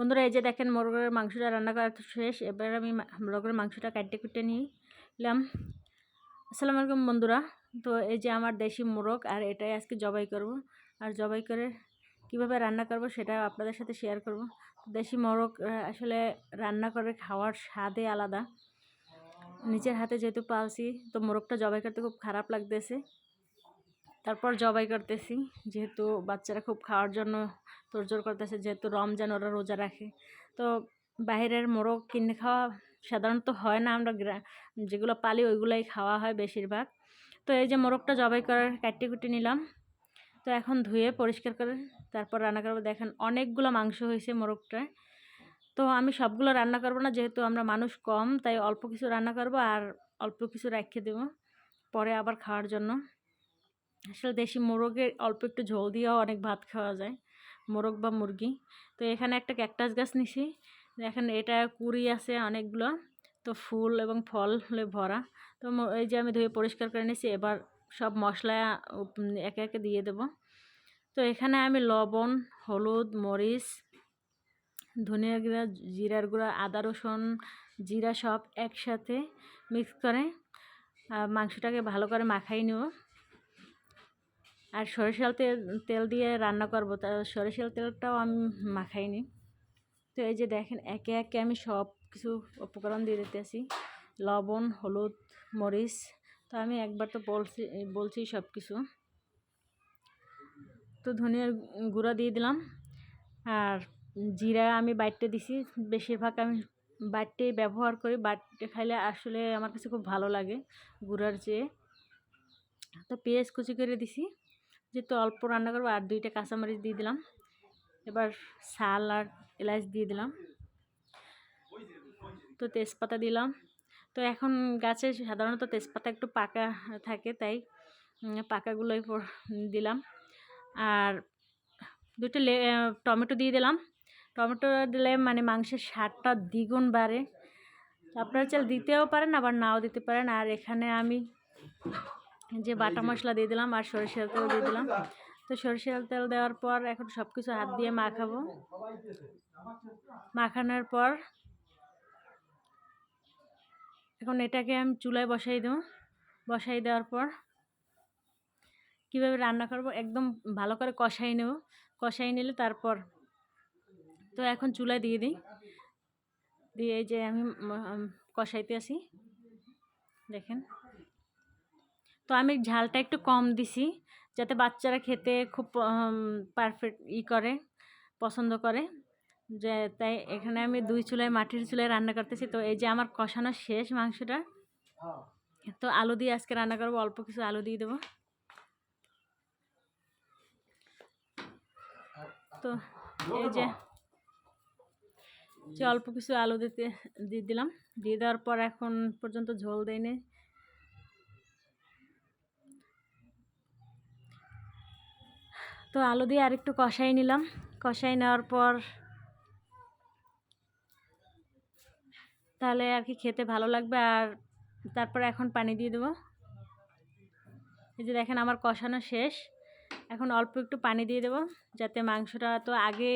বন্ধুরা, এই যে দেখেন মোরগের মাংসটা রান্না করা শেষ। এবার আমি মোরগের মাংসটা কাটতে কুটে নিলাম। আসসালামু আলাইকুম বন্ধুরা। তো এই যে আমার দেশি মোরগ, আর এটাই আজকে জবাই করব। আর জবাই করে কীভাবে রান্না করব সেটা আপনাদের সাথে শেয়ার করব। দেশি মোরগ আসলে রান্না করে খাওয়ার স্বাদে আলাদা। নিজের হাতে যেহেতু পালছি, তো মোরগটা জবাই করতে খুব খারাপ লাগতেছে। তারপর জবাই করতেছি। যেহেতু বাচ্চারা খুব খাওয়ার জন্য তোড়জোড় করতেছে, যেহেতু রমজান ওরা রোজা রাখে। তো বাইরের মোরগ কিনে খাওয়া সাধারণত হয় না, আমরা যেগুলো পালি ওইগুলোই খাওয়া হয় বেশিরভাগ। তো এই যে মোরগটা জবাই করার কাটি কুটি নিলাম। তো এখন ধুয়ে পরিষ্কার করে তারপর রান্না করব। দেখেন অনেকগুলো মাংস হয়েছে মোরগটায় তো আমি সবগুলো রান্না করব না, যেহেতু আমরা মানুষ কম, তাই অল্প কিছু রান্না করব আর অল্প কিছু রেখে দেবো। পরে আবার খাওয়ার জন্য। আসলে দেশি মোরগের অল্প একটু ঝোল দিয়েও অনেক ভাত খাওয়া যায়, মোরগ বা মুরগি। তো এখানে একটা ক্যাকটাস গাছ নিছি, দেখেন এটা কুড়ি আছে অনেকগুলো, তো ফুল এবং ফলে ভরা। তো এই যে আমি ধুয়ে পরিষ্কার করে নিয়েছি এবার সব মশলা একে একে দিয়ে দেব। তো এখানে আমি লবণ, হলুদ, মরিচ, ধনিয়া গুঁড়া, জিরার গুঁড়া, আদা রসুন, জিরা সব একসাথে মিক্স করে মাংসটাকে ভালো করে মাখাই নেব। আর সরিষার তেল তেল দিয়ে রান্না করব। তা সরিষার তেলটাও আমি মাখাইনি। তো এই যে দেখেন, একে একে আমি সব কিছু উপকরণ দিয়ে দিতেছি। লবণ, হলুদ, মরিচ। তো আমি একবার তো বলছি বলছি সব কিছু তো ধনিয়ার গুঁড়া দিয়ে দিলাম। আর জিরা আমি বাইটে দিছি। বেশিরভাগ আমি বাটতেই ব্যবহার করি। বাটতে খাইলে আসলে আমার কাছে খুব ভালো লাগে গুঁড়ার চেয়ে। তো পেঁয়াজ কুচি করে দিছি। যেহেতু অল্প রান্না করব, আর দুইটা কাঁচামরিচ দিয়ে দিলাম। এবার শাল আর এলাচ দিয়ে দিলাম। তো তেজপাতা দিলাম। তো এখন গাছে সাধারণত তেজপাতা একটু পাকা থাকে, তাই পাকাগুলোই দিলাম। আর দুটো টমেটো দিয়ে দিলাম। টমেটো দিলে মানে মাংসের স্বাদটা দ্বিগুণ বাড়ে। আপনারা চাল দিতেও পারেন, আবার নাও দিতে পারেন। আর এখানে আমি যে বাটা মশলা দিয়ে দিলাম আর সরিষার তেল দিয়ে দিলাম। তো সরিষার তেল দেওয়ার পর এখন সব কিছু হাত দিয়ে মাখাবো। মাখানোর পর এখন এটাকে আমি চুলায় বসাই দেবো। বসাই দেওয়ার পর কীভাবে রান্না করব একদম ভালো করে কষাই নেব। কষাই নিলে তারপর তো এখন চুলায় দিয়ে দিই। দিয়ে এই যে আমি কষাইতে আসি। দেখেন। তো আমি ঝালটা একটু কম দিছি, যাতে বাচ্চারা খেতে খুব পারফেক্ট ই করে, পছন্দ করে। যে তাই এখানে আমি দুই চুলায় মাটির চুলায় রান্না করতেছি। তো এই যে আমার কষানো শেষ মাংসটা, তো আলু দিয়ে আজকে রান্না করব, অল্প কিছু আলু দিয়ে দেবো। তো এই যে যে অল্প কিছু আলু দিতে, দিয়ে দিলাম। দিয়ে দেওয়ার পর এখন পর্যন্ত ঝোল দেয়নি তো আলু দিয়ে আরেকটু কষাই নিলাম। কষাই নেওয়ার পর তাহলে আর কি খেতে ভালো লাগবে আর তারপর এখন পানি দিয়ে দেবো। এই যে দেখেন আমার কষানো শেষ। এখন অল্প একটু পানি দিয়ে দেবো যাতে মাংসটা তো আগে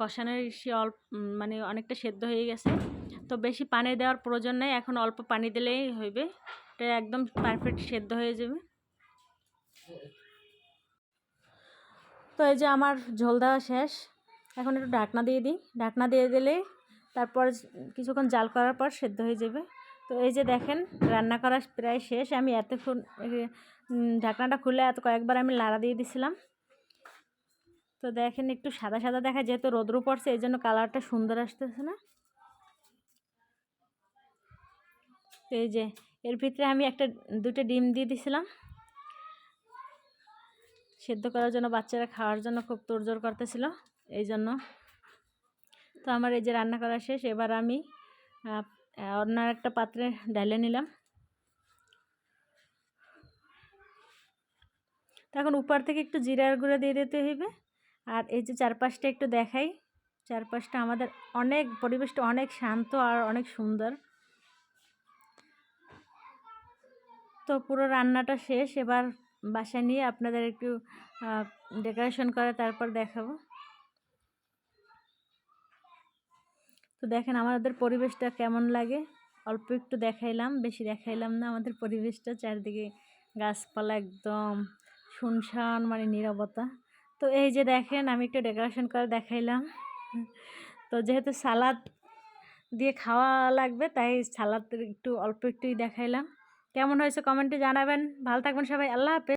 কষানোর সে অল্প মানে অনেকটা সেদ্ধ হয়ে গেছে। তো বেশি পানি দেওয়ার প্রয়োজন নেই, এখন অল্প পানি দিলেই হইবে। এটা একদম পারফেক্ট সেদ্ধ হয়ে যাবে। তো এই যে আমার ঝোল দেওয়া শেষ, এখন একটু ঢাকনা দিয়ে দিই। ঢাকনা দিয়ে দিলে তারপর কিছুক্ষণ জাল করার পর সেদ্ধ হয়ে যাবে। তো এই যে দেখেন, রান্না করা প্রায় শেষ। আমি এতক্ষণ ঢাকনাটা খুলে এত কয়েকবার আমি লাড়া দিয়ে দিছিলাম। তো দেখেন একটু সাদা সাদা দেখা, যেহেতু রোদ্রু পড়ছে, এই জন্য কালারটা সুন্দর আসতেছে না। তো এই যে, এর ভিতরে আমি একটা, দুটো ডিম দিয়ে দিছিলাম। সেদ্ধ করার জন্য বাচ্চারা খাওয়ার জন্য খুব তোড়জোড় করতেছিল, এই জন্য। তো আমার এই যে রান্না করা শেষ, এবার আমি অন্য একটা পাত্রে ঢেলে নিলাম। তো এখন উপর থেকে একটু জিরার গুঁড়ো দিয়ে দিতে হইবে, আর এই যে চারপাশটা একটু দেখাই। চারপাশটা আমাদের অনেক পরিবেশটা অনেক শান্ত আর অনেক সুন্দর। তো পুরো রান্নাটা শেষ, এবার বাসায় নিয়ে আপনাদের একটু ডেকোরেশন করে তারপর দেখাবো। তো দেখেন আমাদের পরিবেশটা কেমন লাগে? অল্প একটু দেখাইলাম, বেশি দেখাইলাম না আমাদের পরিবেশটা, চারদিকে গাছপালা একদম শুনশান মানে নীরবতা। তো এই যে দেখেন আমি একটু ডেকোরেশন করে দেখাইলাম। তো যেহেতু সালাদ দিয়ে খাওয়া লাগবে, তাই সালাদ একটু অল্প একটুই দেখাইলাম। কেমন হয়েছে কমেন্টে জানাবেন। ভালো থাকবেন সবাই, আল্লাহ হাফেজ।